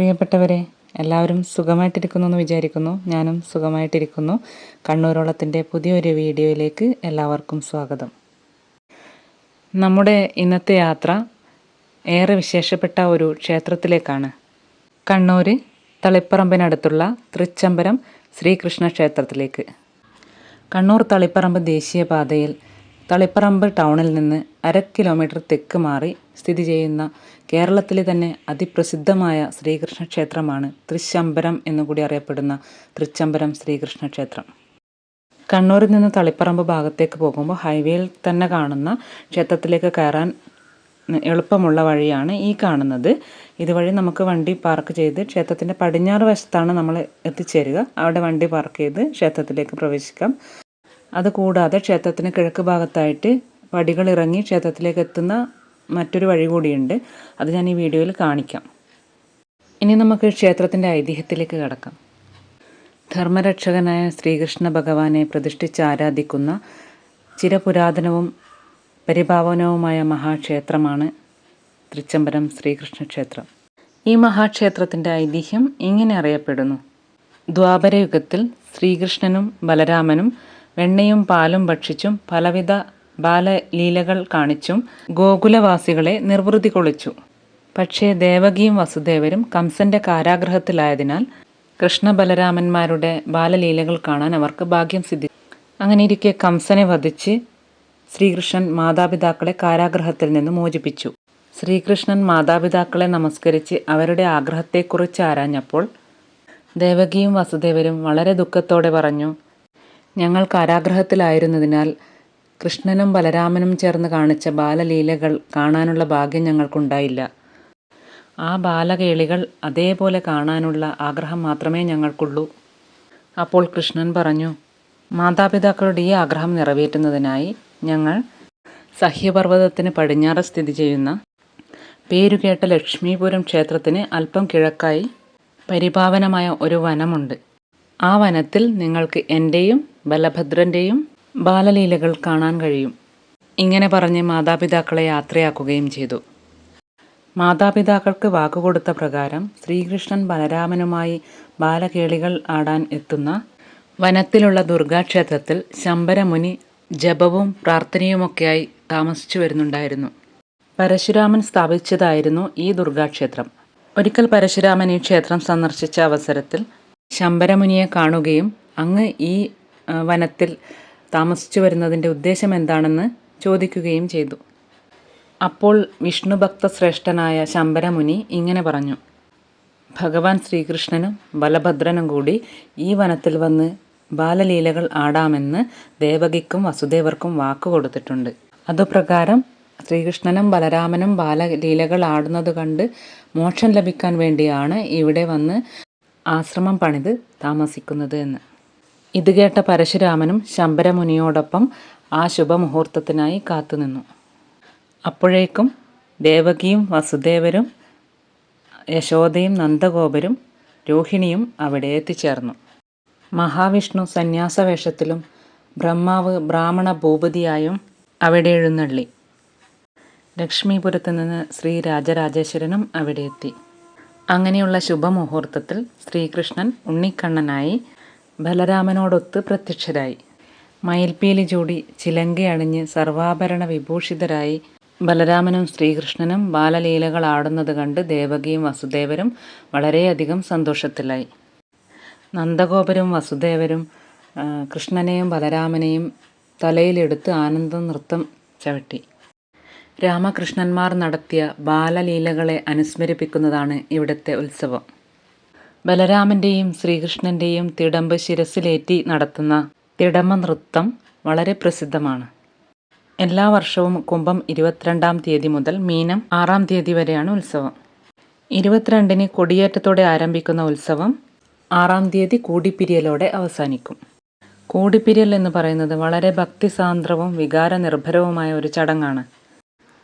പ്രിയപ്പെട്ടവരെ എല്ലാവരും സുഖമായിട്ടിരിക്കുന്നു എന്ന് വിചാരിക്കുന്നു. ഞാനും സുഖമായിട്ടിരിക്കുന്നു. കണ്ണൂരോളത്തിന്റെ പുതിയൊരു വീഡിയോയിലേക്ക് എല്ലാവർക്കും സ്വാഗതം. നമ്മുടെ ഇന്നത്തെ യാത്ര ഏറെ വിശേഷപ്പെട്ട ഒരു ക്ഷേത്രത്തിലേക്കാണ്. കണ്ണൂർ തളിപ്പറമ്പിനടുത്തുള്ള തൃച്ചംബരം ശ്രീകൃഷ്ണ ക്ഷേത്രത്തിലേക്ക്. കണ്ണൂർ തളിപ്പറമ്പ് ദേശീയപാതയിൽ തളിപ്പറമ്പ് ടൗണിൽ നിന്ന് അര കിലോമീറ്റർ തെക്ക് മാറി സ്ഥിതി ചെയ്യുന്ന കേരളത്തിലെ തന്നെ അതിപ്രസിദ്ധമായ ശ്രീകൃഷ്ണ ക്ഷേത്രമാണ് തൃശ്ശംബരം എന്നുകൂടി അറിയപ്പെടുന്ന തൃച്ചംബരം ശ്രീകൃഷ്ണ ക്ഷേത്രം. കണ്ണൂരിൽ നിന്ന് തളിപ്പറമ്പ് ഭാഗത്തേക്ക് പോകുമ്പോൾ ഹൈവേയിൽ തന്നെ കാണുന്ന ക്ഷേത്രത്തിലേക്ക് കയറാൻ എളുപ്പമുള്ള വഴിയാണ് ഈ കാണുന്നത്. ഇതുവഴി നമുക്ക് വണ്ടി പാർക്ക് ചെയ്ത് ക്ഷേത്രത്തിന്റെ പടിഞ്ഞാറ് വശത്താണ് നമ്മൾ എത്തിച്ചേരുക. അവിടെ വണ്ടി പാർക്ക് ചെയ്ത് ക്ഷേത്രത്തിലേക്ക് പ്രവേശിക്കാം. അതുകൂടാതെ ക്ഷേത്രത്തിന് കിഴക്ക് ഭാഗത്തായിട്ട് വടികൾ ഇറങ്ങി ക്ഷേത്രത്തിലേക്ക് എത്തുന്ന മറ്റൊരു വഴി കൂടിയുണ്ട്. അത് ഞാൻ ഈ വീഡിയോയിൽ കാണിക്കാം. ഇനി നമുക്ക് ക്ഷേത്രത്തിന്റെ ഐതിഹ്യത്തിലേക്ക് കടക്കാം. ധർമ്മരക്ഷകനായ ശ്രീകൃഷ്ണ ഭഗവാനെ പ്രതിഷ്ഠിച്ച് ആരാധിക്കുന്ന ചിരപുരാതനവും പരിഭാവനവുമായ മഹാക്ഷേത്രമാണ് തൃച്ചംബരം ശ്രീകൃഷ്ണ ക്ഷേത്രം ഈ മഹാക്ഷേത്രത്തിന്റെ ഐതിഹ്യം ഇങ്ങനെ അറിയപ്പെടുന്നു. ദ്വാപരയുഗത്തിൽ ശ്രീകൃഷ്ണനും ബലരാമനും വെണ്ണയും പാലും ഭക്ഷിച്ചും പലവിധ ബാലലീലകൾ കാണിച്ചും ഗോകുലവാസികളെ നിർവൃതി കൊളിച്ചു. പക്ഷേ ദേവകിയും വസുദേവരും കംസന്റെ കാരാഗ്രഹത്തിലായതിനാൽ കൃഷ്ണബലരാമന്മാരുടെ ബാലലീലകൾ കാണാൻ അവർക്ക് ഭാഗ്യം സിദ്ധിച്ചു അങ്ങനെ ഇരിക്കെ കംസനെ വധിച്ച് ശ്രീകൃഷ്ണൻ മാതാപിതാക്കളെ കാരാഗ്രഹത്തിൽ നിന്ന് മോചിപ്പിച്ചു. ശ്രീകൃഷ്ണൻ മാതാപിതാക്കളെ നമസ്കരിച്ച് അവരുടെ ആഗ്രഹത്തെക്കുറിച്ച് ആരാഞ്ഞപ്പോൾ ദേവകിയും വസുദേവരും വളരെ ദുഃഖത്തോടെ പറഞ്ഞു ഞങ്ങൾ കാരാഗ്രഹത്തിലായിരുന്നതിനാൽ കൃഷ്ണനും ബലരാമനും ചേർന്ന് കാണിച്ച ബാലലീലകൾ കാണാനുള്ള ഭാഗ്യം ഞങ്ങൾക്കുണ്ടായില്ല. ആ ബാലകേളികൾ അതേപോലെ കാണാനുള്ള ആഗ്രഹം മാത്രമേ ഞങ്ങൾക്കുള്ളൂ. അപ്പോൾ കൃഷ്ണൻ പറഞ്ഞു മാതാപിതാക്കളുടെ ഈ ആഗ്രഹം നിറവേറ്റുന്നതിനായി ഞങ്ങൾ സഹ്യപർവതത്തിന് പടിഞ്ഞാറ് സ്ഥിതി ചെയ്യുന്ന പേരുകേട്ട ലക്ഷ്മീപുരം ക്ഷേത്രത്തിന് അല്പം കിഴക്കായി പരിപാവനമായ ഒരു വനമുണ്ട്. ആ വനത്തിൽ നിങ്ങൾക്ക് എന്റെയും ബലഭദ്രന്റെയും ബാലലീലകൾ കാണാൻ കഴിയും. ഇങ്ങനെ പറഞ്ഞ് മാതാപിതാക്കളെ യാത്രയാക്കുകയും ചെയ്തു. മാതാപിതാക്കൾക്ക് വാക്കുകൊടുത്ത പ്രകാരം ശ്രീകൃഷ്ണൻ ബലരാമനുമായി ബാലകേളികൾ ആടാൻ എത്തുന്ന വനത്തിലുള്ള ദുർഗാക്ഷേത്രത്തിൽ ശമ്പരമുനി ജപവും പ്രാർത്ഥനയുമൊക്കെയായി താമസിച്ചു വരുന്നുണ്ടായിരുന്നു. പരശുരാമൻ സ്ഥാപിച്ചതായിരുന്നു ഈ ദുർഗാക്ഷേത്രം. ഒരിക്കൽ പരശുരാമൻ ഈ ക്ഷേത്രം സന്ദർശിച്ച അവസരത്തിൽ ശമ്പരമുനിയെ കാണുകയും അങ്ങ് ഈ വനത്തിൽ താമസിച്ചു വരുന്നതിന്റെ ഉദ്ദേശം എന്താണെന്ന് ചോദിക്കുകയും ചെയ്തു. അപ്പോൾ വിഷ്ണുഭക്ത ശ്രേഷ്ഠനായ ശമ്പരമുനി ഇങ്ങനെ പറഞ്ഞു. ഭഗവാൻ ശ്രീകൃഷ്ണനും ബലഭദ്രനും കൂടി ഈ വനത്തിൽ വന്ന് ബാലലീലകൾ ആടാമെന്ന് ദേവകിക്കും വസുദേവർക്കും വാക്കു കൊടുത്തിട്ടുണ്ട്. അതുപ്രകാരം ശ്രീകൃഷ്ണനും ബലരാമനും ബാലലീലകൾ ആടുന്നത് കണ്ട് മോക്ഷം ലഭിക്കാൻ വേണ്ടിയാണ് ഇവിടെ വന്ന് ആശ്രമം പണിത് താമസിക്കുന്നത് എന്ന്. ഇത് കേട്ട പരശുരാമനും ശമ്പരമുനിയോടൊപ്പം ആ ശുഭമുഹൂർത്തത്തിനായി കാത്തുനിന്നു. അപ്പോഴേക്കും ദേവകിയും വസുദേവരും യശോദയും നന്ദഗോപരും രോഹിണിയും അവിടെ എത്തിച്ചേർന്നു. മഹാവിഷ്ണു സന്യാസവേഷത്തിലും ബ്രഹ്മാവ് ബ്രാഹ്മണ ഭൂപതിയായും അവിടെ എഴുന്നള്ളി. ലക്ഷ്മിപുരത്ത് നിന്ന് ശ്രീ രാജരാജേശ്വരനും അവിടെ എത്തി. അങ്ങനെയുള്ള ശുഭമുഹൂർത്തത്തിൽ ശ്രീകൃഷ്ണൻ ഉണ്ണിക്കണ്ണനായി ബലരാമനോടൊത്ത് പ്രത്യക്ഷരായി. മയിൽപ്പീലി ചൂടി ചിലങ്കയണിഞ്ഞ് സർവാഭരണ വിഭൂഷിതരായി ബലരാമനും ശ്രീകൃഷ്ണനും ബാലലീലകൾ ആടുന്നത് കണ്ട് ദേവകിയും വസുദേവരും വളരെയധികം സന്തോഷത്തിലായി. നന്ദഗോപരും വസുദേവരും കൃഷ്ണനെയും ബലരാമനെയും തലയിലെടുത്ത് ആനന്ദ നൃത്തം ചവിട്ടി. രാമകൃഷ്ണന്മാർ നടത്തിയ ബാലലീലകളെ അനുസ്മരിപ്പിക്കുന്നതാണ് ഇവിടുത്തെ ഉത്സവം. ബലരാമന്റെയും ശ്രീകൃഷ്ണന്റെയും തിടമ്പ് ശിരസിലേറ്റി നടത്തുന്ന തിടമ്പ നൃത്തം വളരെ പ്രസിദ്ധമാണ്. എല്ലാ വർഷവും കുംഭം ഇരുപത്തിരണ്ടാം തീയതി മുതൽ മീനം ആറാം തീയതി വരെയാണ് ഉത്സവം. ഇരുപത്തിരണ്ടിന് കൊടിയേറ്റത്തോടെ ആരംഭിക്കുന്ന ഉത്സവം ആറാം തീയതി കൂടിപ്പിരിയലോടെ അവസാനിക്കും. കൂടിപ്പിരിയൽ എന്ന് പറയുന്നത് വളരെ ഭക്തിസാന്ദ്രവും വികാരനിർഭരവുമായ ഒരു ചടങ്ങാണ്.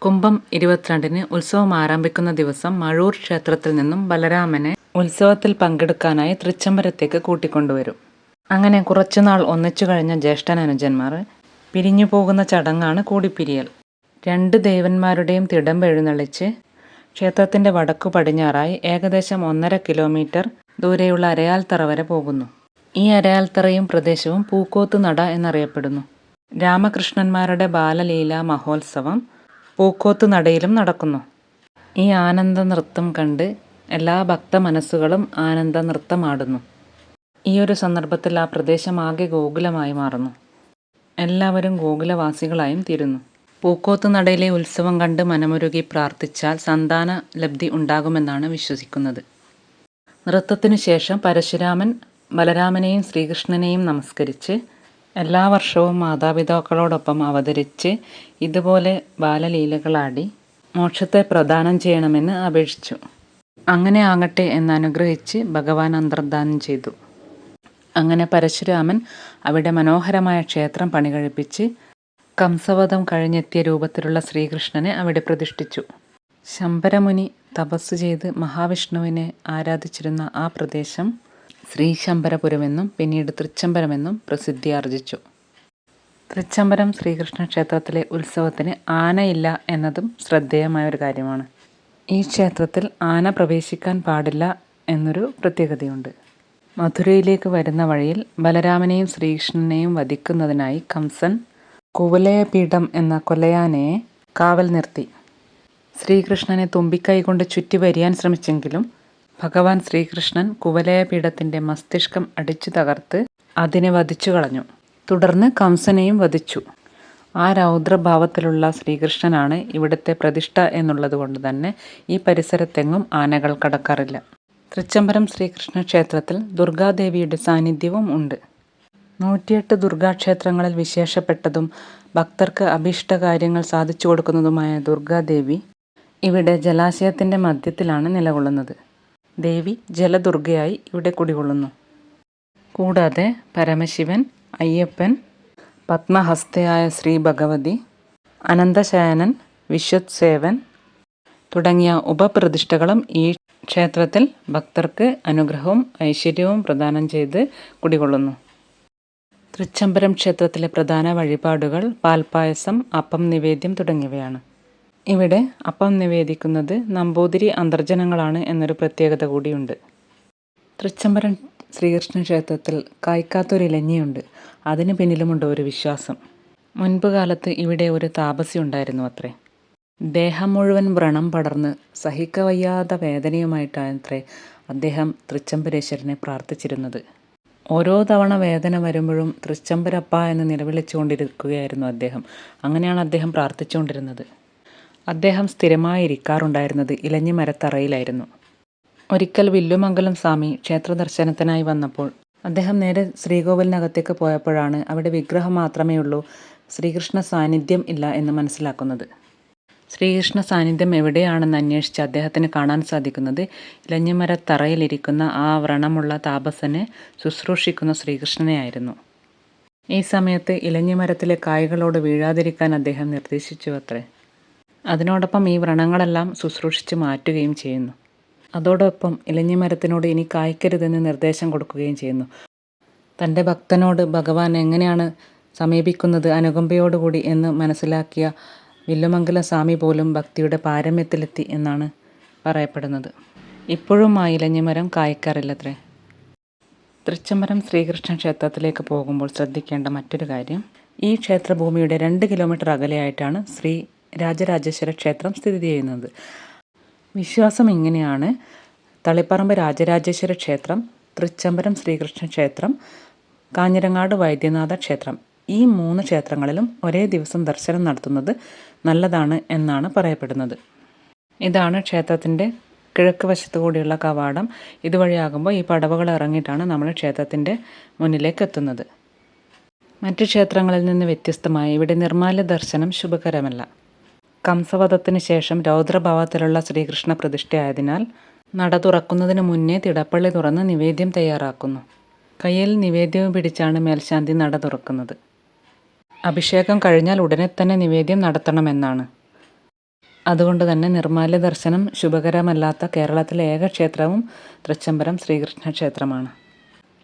കുംഭം ഇരുപത്തിരണ്ടിന് ഉത്സവം ആരംഭിക്കുന്ന ദിവസം മഴൂർ ക്ഷേത്രത്തിൽ നിന്നും ബലരാമനെ ഉത്സവത്തിൽ പങ്കെടുക്കാനായി തൃച്ചംബരത്തേക്ക് കൂട്ടിക്കൊണ്ടുവരും. അങ്ങനെ കുറച്ചുനാൾ ഒന്നിച്ചു കഴിഞ്ഞ ജ്യേഷ്ഠൻ അനുജന്മാർ പിരിഞ്ഞു പോകുന്ന ചടങ്ങാണ് കൂടിപ്പിരിയൽ. രണ്ട് ദേവന്മാരുടെയും തിടമ്പ് എഴുന്നള്ളിച്ച് ക്ഷേത്രത്തിന്റെ വടക്കു പടിഞ്ഞാറായി ഏകദേശം ഒന്നര കിലോമീറ്റർ ദൂരെയുള്ള അരയാൽത്തറ വരെ പോകുന്നു. ഈ അരയാൽത്തറയും പ്രദേശവും പൂക്കോത്ത് നട എന്നറിയപ്പെടുന്നു. രാമകൃഷ്ണന്മാരുടെ ബാലലീല മഹോത്സവം പൂക്കോത്ത് നടയിലും നടക്കുന്നു. ഈ ആനന്ദ നൃത്തം കണ്ട് എല്ലാ ഭക്ത മനസ്സുകളും ആനന്ദ നൃത്തമാടുന്നു ഈ ഒരു സന്ദർഭത്തിൽ ആ പ്രദേശം ആകെ ഗോകുലമായി മാറുന്നു. എല്ലാവരും ഗോകുലവാസികളായും തീരുന്നു. പൂക്കോത്ത് നടയിലെ ഉത്സവം കണ്ട് മനമുരുകി പ്രാർത്ഥിച്ചാൽ സന്താന ലബ്ധി ഉണ്ടാകുമെന്നാണ് വിശ്വസിക്കുന്നത്. നൃത്തത്തിനു ശേഷം പരശുരാമൻ ബലരാമനെയും ശ്രീകൃഷ്ണനെയും നമസ്കരിച്ച് എല്ലാ വർഷവും മാതാപിതാക്കളോടൊപ്പം അവതരിച്ച് ഇതുപോലെ ബാലലീലകളാടി മോക്ഷത്തെ പ്രദാനം ചെയ്യണമെന്ന് അപേക്ഷിച്ചു. അങ്ങനെ ആകട്ടെ എന്ന് അനുഗ്രഹിച്ച് ഭഗവാൻ അന്തർദാനം ചെയ്തു. അങ്ങനെ പരശുരാമൻ അവിടെ മനോഹരമായ ക്ഷേത്രം പണികഴിപ്പിച്ച് കംസവധം കഴിഞ്ഞെത്തിയ രൂപത്തിലുള്ള ശ്രീകൃഷ്ണനെ അവിടെ പ്രതിഷ്ഠിച്ചു. ശമ്പരമുനി തപസ് ചെയ്ത് മഹാവിഷ്ണുവിനെ ആരാധിച്ചിരുന്ന ആ പ്രദേശം ശ്രീശംബരപുരമെന്നും പിന്നീട് തൃച്ചംബരമെന്നും പ്രസിദ്ധിയാർജിച്ചു തൃച്ചംബരം ശ്രീകൃഷ്ണ ക്ഷേത്രത്തിലെ ഉത്സവത്തിന് ആനയില്ല എന്നതും ശ്രദ്ധേയമായ ഒരു കാര്യമാണ്. ഈ ക്ഷേത്രത്തിൽ ആന പ്രവേശിക്കാൻ പാടില്ല എന്നൊരു പ്രത്യേകതയുണ്ട്. മധുരയിലേക്ക് വരുന്ന വഴിയിൽ ബലരാമനെയും ശ്രീകൃഷ്ണനെയും വധിക്കുന്നതിനായി കംസൻ കുവലയപീഠം എന്ന കൊലയാനയെ കാവൽ നിർത്തി. ശ്രീകൃഷ്ണനെ തുമ്പിക്കൈ കൊണ്ട് ചുറ്റി വരിയാൻ ശ്രമിച്ചെങ്കിലും ഭഗവാൻ ശ്രീകൃഷ്ണൻ കുവലയപീഠത്തിന്റെ മസ്തിഷ്കം അടിച്ചു തകർത്ത് അതിനെ വധിച്ചു കളഞ്ഞു. തുടർന്ന് കംസനെയും വധിച്ചു. ആ രൗദ്രഭാവത്തിലുള്ള ശ്രീകൃഷ്ണനാണ് ഇവിടുത്തെ പ്രതിഷ്ഠ എന്നുള്ളത് കൊണ്ട് തന്നെ ഈ പരിസരത്തെങ്ങും ആനകൾ കടക്കാറില്ല. തൃച്ചംബരം ശ്രീകൃഷ്ണ ക്ഷേത്രത്തിൽ ദുർഗാദേവിയുടെ സാന്നിധ്യവും ഉണ്ട്. നൂറ്റിയെട്ട് ദുർഗാക്ഷേത്രങ്ങളിൽ വിശേഷപ്പെട്ടതും ഭക്തർക്ക് അഭീഷ്ട കാര്യങ്ങൾ സാധിച്ചു കൊടുക്കുന്നതുമായ ദുർഗാദേവി ഇവിടെ ജലാശയത്തിന്റെ മധ്യത്തിലാണ് നിലകൊള്ളുന്നത്. ദേവി ജലദുർഗയായി ഇവിടെ കുടികൊള്ളുന്നു. കൂടാതെ പരമശിവൻ അയ്യപ്പൻ പത്മഹസ്തയായ ശ്രീ ഭഗവതി അനന്തശയനൻ വിശ്വത്സേവൻ തുടങ്ങിയ ഉപപ്രതിഷ്ഠകളും ഈ ക്ഷേത്രത്തിൽ ഭക്തർക്ക് അനുഗ്രഹവും ഐശ്വര്യവും പ്രദാനം ചെയ്ത് കുടികൊള്ളുന്നു. തൃച്ചംബരം ക്ഷേത്രത്തിലെ പ്രധാന വഴിപാടുകൾ പാൽപ്പായസം അപ്പം നിവേദ്യം തുടങ്ങിയവയാണ്. ഇവിടെ അപ്പം നിവേദിക്കുന്നത് നമ്പൂതിരി അന്തർജനങ്ങളാണ് എന്നൊരു പ്രത്യേകത കൂടിയുണ്ട്. തൃച്ചംബരം ശ്രീകൃഷ്ണ ക്ഷേത്രത്തിൽ കായ്ക്കാത്തൊരു ഇലഞ്ഞിയുണ്ട്. അതിന് പിന്നിലുമുണ്ട് ഒരു വിശ്വാസം. മുൻപ് കാലത്ത് ഇവിടെ ഒരു താപസി ഉണ്ടായിരുന്നു അത്രേ. ദേഹം മുഴുവൻ വ്രണം പടർന്ന് സഹിക്കവയ്യാത്ത വേദനയുമായിട്ടാണത്രേ അദ്ദേഹം തൃച്ചംബരേശ്വരനെ പ്രാർത്ഥിച്ചിരുന്നത്. ഓരോ തവണ വേദന വരുമ്പോഴും തൃച്ചംബരപ്പ എന്ന് നിലവിളിച്ചുകൊണ്ടിരിക്കുകയായിരുന്നു അദ്ദേഹം. അങ്ങനെയാണ് അദ്ദേഹം പ്രാർത്ഥിച്ചുകൊണ്ടിരുന്നത്. അദ്ദേഹം സ്ഥിരമായി ഇരിക്കാറുണ്ടായിരുന്നത് ഇലഞ്ഞി മരത്തറയിലായിരുന്നു ഒരിക്കൽ വില്ലുമംഗലം സ്വാമി ക്ഷേത്ര ദർശനത്തിനായി വന്നപ്പോൾ അദ്ദേഹം നേരെ ശ്രീകോവിലിനകത്തേക്ക് പോയപ്പോഴാണ് അവിടെ വിഗ്രഹം മാത്രമേ ഉള്ളൂ ശ്രീകൃഷ്ണ സാന്നിധ്യം ഇല്ല എന്ന് മനസ്സിലാക്കുന്നത്. ശ്രീകൃഷ്ണ സാന്നിധ്യം എവിടെയാണെന്ന് അന്വേഷിച്ച് അദ്ദേഹത്തിന് കാണാൻ സാധിക്കുന്നത് ഇലഞ്ഞിമരത്തറയിലിരിക്കുന്ന ആ വ്രണമുള്ള താപസനെ ശുശ്രൂഷിക്കുന്ന ശ്രീകൃഷ്ണനെയായിരുന്നു. ഈ സമയത്ത് ഇലഞ്ഞിമരത്തിലെ കായകളോട് വീഴാതിരിക്കാൻ അദ്ദേഹം നിർദ്ദേശിച്ചു അത്രേ അതിനോടൊപ്പം ഈ വ്രണങ്ങളെല്ലാം ശുശ്രൂഷിച്ച് മാറ്റുകയും ചെയ്യുന്നു. അതോടൊപ്പം ഇലഞ്ഞിമരത്തിനോട് ഇനി കായ്ക്കരുതെന്ന് നിർദ്ദേശം കൊടുക്കുകയും ചെയ്യുന്നു. തന്റെ ഭക്തനോട് ഭഗവാൻ എങ്ങനെയാണ് സമീപിക്കുന്നത് അനുകമ്പയോടുകൂടി എന്ന് മനസ്സിലാക്കിയ വില്ലുമംഗല സ്വാമി പോലും ഭക്തിയുടെ പാരമ്യത്തിലെത്തി എന്നാണ് പറയപ്പെടുന്നത്. ഇപ്പോഴും ആ ഇലഞ്ഞിമരം കായ്ക്കാറില്ലത്രേ. തൃച്ചമരം ശ്രീകൃഷ്ണ ക്ഷേത്രത്തിലേക്ക് പോകുമ്പോൾ ശ്രദ്ധിക്കേണ്ട മറ്റൊരു കാര്യം ഈ ക്ഷേത്രഭൂമിയുടെ രണ്ട് കിലോമീറ്റർ അകലെയായിട്ടാണ് ശ്രീ രാജരാജേശ്വര ക്ഷേത്രം സ്ഥിതി ചെയ്യുന്നത്. വിശ്വാസം ഇങ്ങനെയാണ്. തളിപ്പറമ്പ് രാജരാജേശ്വര ക്ഷേത്രം തൃച്ചംബരം ശ്രീകൃഷ്ണ ക്ഷേത്രം കാഞ്ഞിരങ്ങാട് വൈദ്യനാഥ ക്ഷേത്രം. ഈ മൂന്ന് ക്ഷേത്രങ്ങളിലും ഒരേ ദിവസം ദർശനം നടത്തുന്നത് നല്ലതാണ് എന്നാണ് പറയപ്പെടുന്നത്. ഇതാണ് ക്ഷേത്രത്തിന്റെ കിഴക്ക് വശത്തു കൂടിയുള്ള കവാടം. ഇതുവഴിയാകുമ്പോൾ ഈ പടവുകൾ ഇറങ്ങിയിട്ടാണ് നമ്മൾ ക്ഷേത്രത്തിന്റെ മുന്നിലേക്ക് എത്തുന്നത്. മറ്റു ക്ഷേത്രങ്ങളിൽ നിന്ന് വ്യത്യസ്തമായി ഇവിടെ നിർമ്മാല്യ ദർശനം ശുഭകരമല്ല. കംസവധത്തിന് ശേഷം രൗദ്രഭാവത്തിലുള്ള ശ്രീകൃഷ്ണ പ്രതിഷ്ഠയായതിനാൽ നട തുറക്കുന്നതിന് മുന്നേ തിടപ്പള്ളി തുറന്ന് നിവേദ്യം തയ്യാറാക്കുന്നു. കയ്യിൽ നിവേദ്യവും പിടിച്ചാണ് മേൽശാന്തി നട തുറക്കുന്നത്. അഭിഷേകം കഴിഞ്ഞാൽ ഉടനെ തന്നെ നിവേദ്യം നടത്തണമെന്നാണ്. അതുകൊണ്ട് തന്നെ നിർമ്മാല്യ ദർശനം ശുഭകരമല്ലാത്ത കേരളത്തിലെ ഏക ക്ഷേത്രവും തൃച്ചംബരം ശ്രീകൃഷ്ണ ക്ഷേത്രമാണ്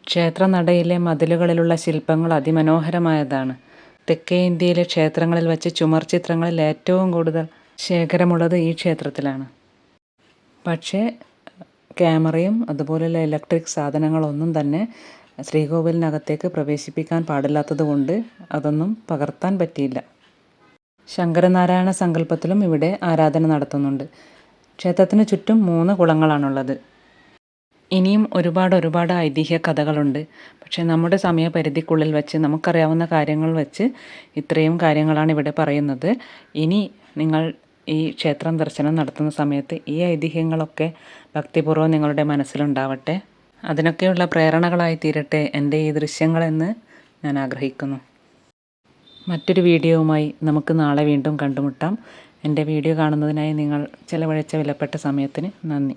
ക്ഷേത്രനടയിലെ മതിലുകളിലുള്ള ശില്പങ്ങൾ അതിമനോഹരമായതാണ്. തെക്കേ ഇന്ത്യയിലെ ക്ഷേത്രങ്ങളിൽ വച്ച് ചുമർ ചിത്രങ്ങളിൽ ഏറ്റവും കൂടുതൽ ശേഖരമുള്ളത് ഈ ക്ഷേത്രത്തിലാണ്. പക്ഷേ ക്യാമറയും അതുപോലെയുള്ള ഇലക്ട്രിക് സാധനങ്ങളൊന്നും തന്നെ ശ്രീകോവിലിനകത്തേക്ക് പ്രവേശിപ്പിക്കാൻ പാടില്ലാത്തതുകൊണ്ട് അതൊന്നും പകർത്താൻ പറ്റിയില്ല. ശങ്കരനാരായണ സങ്കല്പത്തിലും ഇവിടെ ആരാധന നടത്തുന്നുണ്ട്. ക്ഷേത്രത്തിന് ചുറ്റും മൂന്ന് കുളങ്ങളാണുള്ളത്. ഇനിയും ഒരുപാട് ഒരുപാട് ഐതിഹ്യ കഥകളുണ്ട്. പക്ഷേ നമ്മുടെ സമയപരിധിക്കുള്ളിൽ വെച്ച് നമുക്കറിയാവുന്ന കാര്യങ്ങൾ വെച്ച് ഇത്രയും കാര്യങ്ങളാണ് ഇവിടെ പറയുന്നത്. ഇനി നിങ്ങൾ ഈ ക്ഷേത്രം ദർശനം നടത്തുന്ന സമയത്ത് ഈ ഐതിഹ്യങ്ങളൊക്കെ ഭക്തിപൂർവം നിങ്ങളുടെ മനസ്സിലുണ്ടാവട്ടെ. അതിനൊക്കെയുള്ള പ്രേരണകളായി തീരട്ടെ എന്റെ ഈ ദൃശ്യങ്ങളെന്ന് ഞാൻ ആഗ്രഹിക്കുന്നു. മറ്റൊരു വീഡിയോവുമായി നമുക്ക് നാളെ വീണ്ടും കണ്ടുമുട്ടാം. എന്റെ വീഡിയോ കാണുന്നതിനായി നിങ്ങൾ ചിലവഴിച്ച വിലപ്പെട്ട സമയത്തിന് നന്ദി.